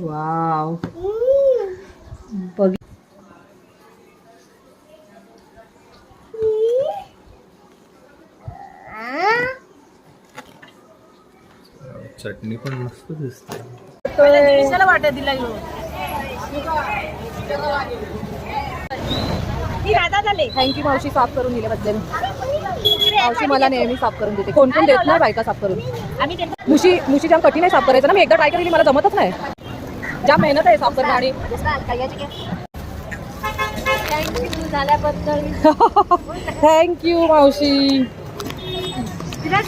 Wow. बघ चटणी पण मस्त दिसते. कशाला वाटत दिला थँक्यू मावशी साफ करून दिल्याबद्दल मावशी मला नेहमी साफ करून देते. कोण पण देत नाही बायका साफ करून. मुशी मुशी जाम कठीण आहे साफ करायचं ना. मी एकदा ट्राय केली मला जमतच नाही. जाम मेहनत आहे साफ करणं आणि थँक्यू मावशी.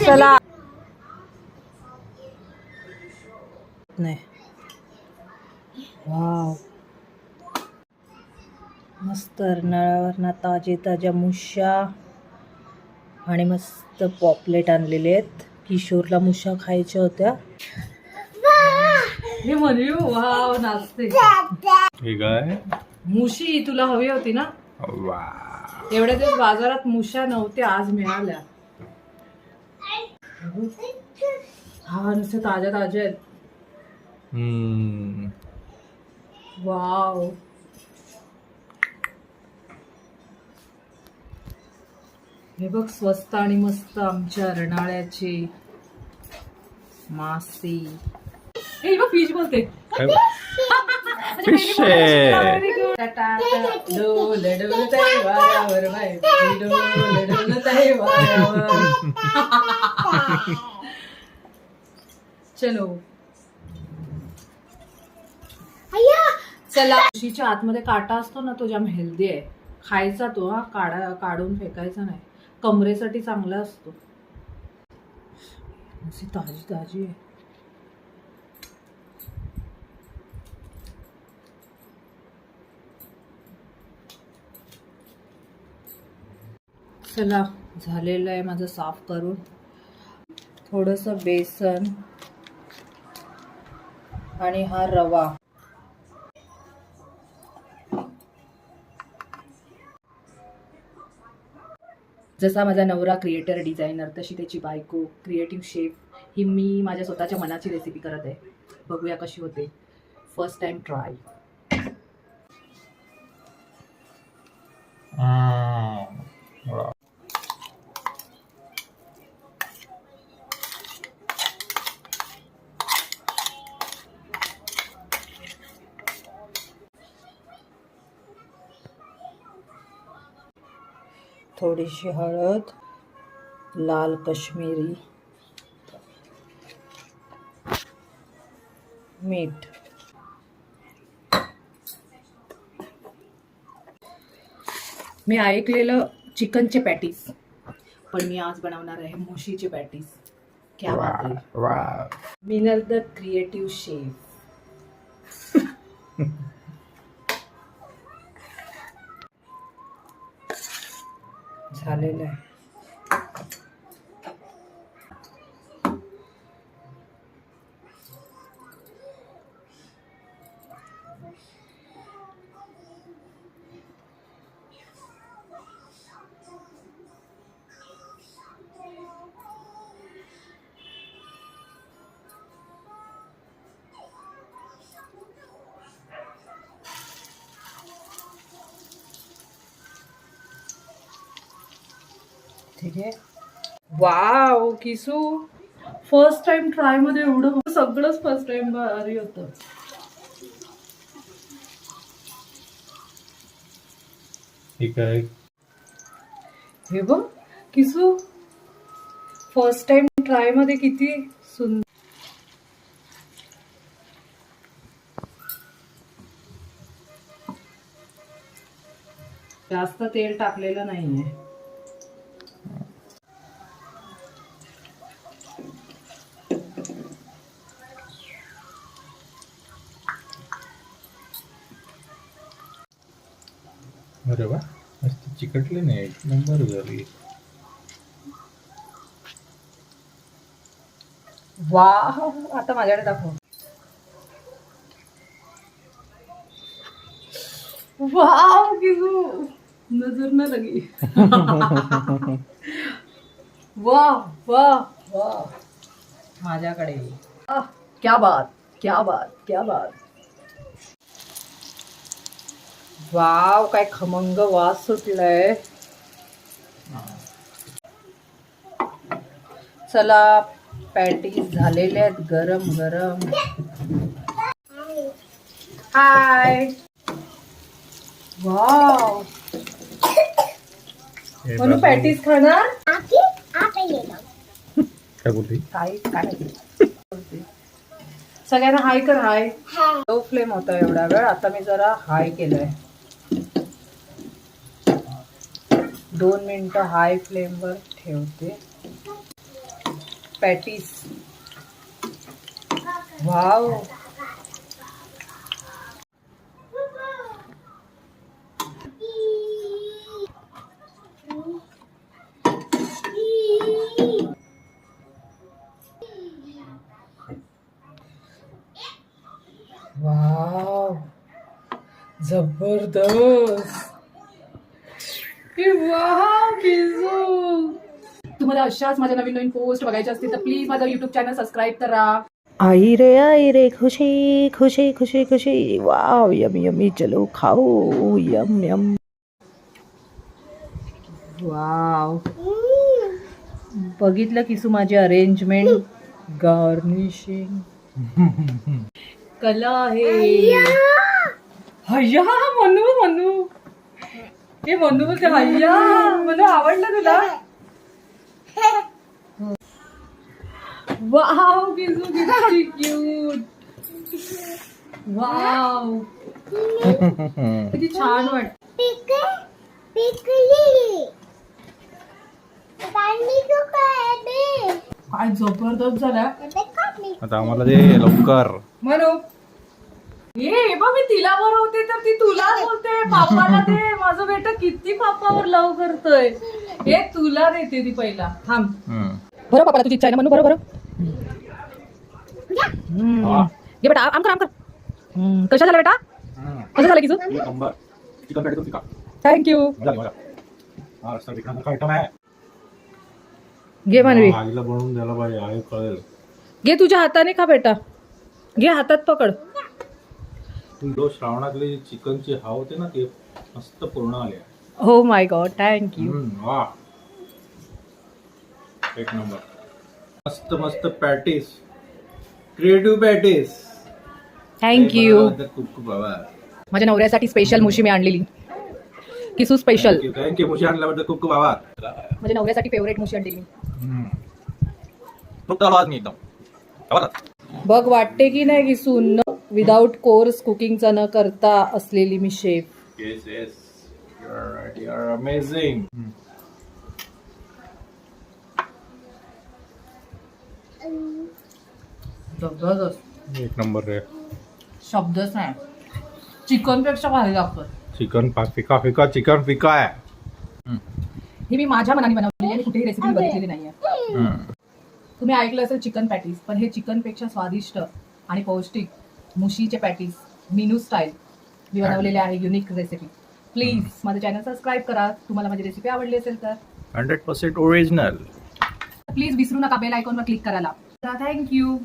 चला. नाही. वाव मस्त नळावरनं ताजे ताज्या मुश्या आणि मस्त पॉपलेट आणलेले आहेत. किशोरला मुश्या खायच्या होत्या. हे म्हणू वाव नाचते. हे काय? मुशी तुला हवी होती ना? एवढ्या दिवस बाजारात मुश्या नव्हत्या आज मिळाल्या. हा नुसते ताज्या ताज्या आहेत. वाव. हे बघ स्वस्त आणि मस्त आमच्या रणाळ्याची मासी. हे बघ फिश बोलते. फिश चलो. चला म्हशीच्या आतमध्ये काटा असतो ना तो जाम हेल्दी आहे. खायचा तो हा काढा काढून फेकायचा नाही. कमरेसाठी चांगला असतो. ताजी ताजी आहे. चला झालेलं आहे माझं साफ करून. थोडंसं बेसन आणि हा रवा. जसा माझा नवरा क्रिएटर डिझायनर तशी त्याची बायको क्रिएटिव्ह शेफ ही मी माझ्या स्वतःच्या मनाची रेसिपी करत आहे. बघूया कशी होते. फर्स्ट टाइम ट्राय हम्म. थोडीशी हळद लाल कश्मीरी मीठ. मी ऐकलेलं चिकनचे पॅटीस पण मी आज बनवणार आहे म्हशीचे पॅटीस. क्या बात आहे. Minal the creative chef. झालेलं आहे. ठीक आहे वाव किसू. फर्स्ट टाइम ट्रायमध्ये एवढं सगळंच फर्स्ट टाइम भारी होतं. ठीक आहे हे बघ किसू. फर्स्ट टाइम ट्रायमध्ये किती सुंदर जास्त तेल टाकलेलं नाहीये. अरे वा मस्त चिकटले नाही. एक नंबर झाली वा आता माझ्याकडे दाखव. वाव किसू. नजर न लगी. वाह वाह वाह. माझ्याकडे. क्या बात क्या बात क्या बात. वाव काय खमंग वास सुटलाय. चला पॅटीस झालेले आहेत गरम गरम. हाय. वाव. म्हणून पॅटीस खाणार? काय बोलली? काय काय बोलते? सगळ्यांना हाय कर हाय. लो फ्लेम होता एवढा वेळ आता मी जरा हाय केलंय. दोन मिनटं हाय फ्लेमवर ठेवते पॅटीस वाव वाव जबरदस्त तुम्हाला अशाच माझ्या नवीन नवीन पोस्ट बघायच्या असतील तर प्लीज माझा युट्यूब चॅनल सबस्क्राईब करा. आई रे आई रे खुशी खुशी खुशी खुशी. वाव यमी यमी चलो खाओ. यम यम वाव बघितलं किसू माझी अरेंजमेंट गार्निशिंग कला आहे. हय्या मनू मनू. हे मनू बोलते हय्या मनू आवडलं तुला. वाव किसू किती क्यूट वाव. किती छान वाटत. काय जबरदस्त झाला आता आम्हाला दे लवकर. म्हणू ये बघ मी तिला बरवते तर ती तुला बोलते. पापाला दे. माझं बेटा किती पापावर लव करतोय. हे तुला देते ती पहिला. थांब. हम्म. बरं पापाला तुझी इच्छा आहे ना म्हणू बरोबर. घे बेटा आम कर आम कर. हम्म, कशा झालं बेटा? कसं झालं किचू एक नंबर चिकन का? थँक्यू हा रस्ता आयटम आहे. घे मानवी. हा, आईला बनवून द्यायला पाहिजे आई कळेल. घे तुझ्या हाताने खा बेटा. घे हातात पकड. जो श्रावणातली चिकनची हाव होते ना ते मस्त पूर्ण आले हो माय गॉड थँक्यू वा. एक नंबर. मस्त मस्त पॅटीस क्रिएटिव्ह पॅटीस थँक्यू खूप खूप बाबा माझ्या नवऱ्यासाठी स्पेशल मुशी मी आणलेली. किसू स्पेशल थँक्यू मुशी आणल्याबद्दल खूप खूप आभार. माझ्या नवऱ्यासाठी फेवरेट मुशी आणलेली. खूप आवाज मी एकदम. आभार. बघ वाटते की नाही की सून विदाऊट कोर्स कुकिंगचा न करता असलेली मी शेफ Yes, yes. Amazing. जबरदस्त. एक नंबर रे. शब्दच नाही. चिकनपेक्षा भारी लागतं चिकन फिका फिका चिकन फिका आहे. ही मी माझ्या मनाने बनवलेली आणि कुठेही रेसिपी बघितलेली नाहीये. तुम्ही ऐकलं असेल चिकन पॅटीस पण हे चिकनपेक्षा स्वादिष्ट आणि पौष्टिक मुशीचे पॅटीस मिनू स्टाईल. मी बनवलेले आहे युनिक रेसिपी प्लीज माझं चॅनल सबस्क्राईब करा. तुम्हाला माझी रेसिपी आवडली असेल तर. हंड्रेड पर्सेंट ओरिजिनल प्लीज विसरू नका बेल आयकॉनवर क्लिक करायला. थँक्यू